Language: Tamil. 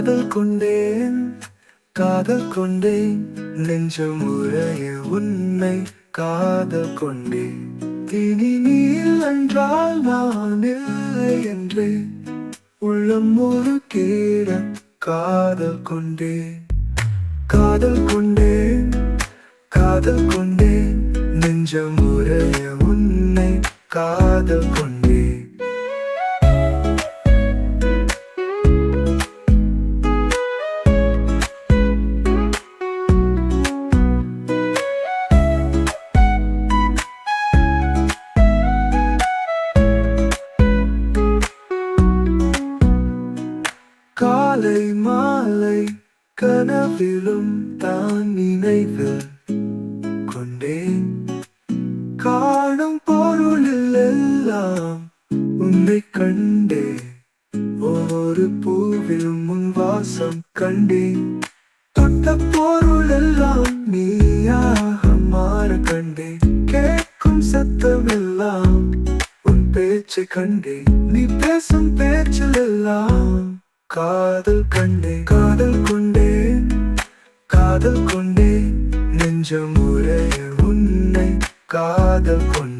காதல் கொண்டேன் காதல் கொண்டேன். நெஞ்சம் உரைய உன்னை காதல் கொண்டேன். தினி நீல் என்றால் நான் இல்லை என்று உள்ளம் ஒரு கேட காதல் கொண்டேன். காதல் கொண்டேன் காதல் கொண்டேன். நெஞ்சம் உரைய உன்னை காதல் கொண்டேன். காலை மாலை கனவிலும் தான் நினைவு கொண்டேன். காணும் பொருளில் எல்லாம் உன்னை கண்டே ஒவ்வொரு பூவிலும் உன் வாசம் கண்டேன். தொட்ட பொருள் எல்லாம் நீயாக மாற கண்டேன். கேட்கும் சத்தம் எல்லாம் உன் பேச்சை கண்டேன். நீ பேசும் பேச்சில் எல்லாம் காதல் கண்டே காதல் கொண்டே காதல் கொண்டே நெஞ்சம் உரைய உன்னை காதல் கொண்டே.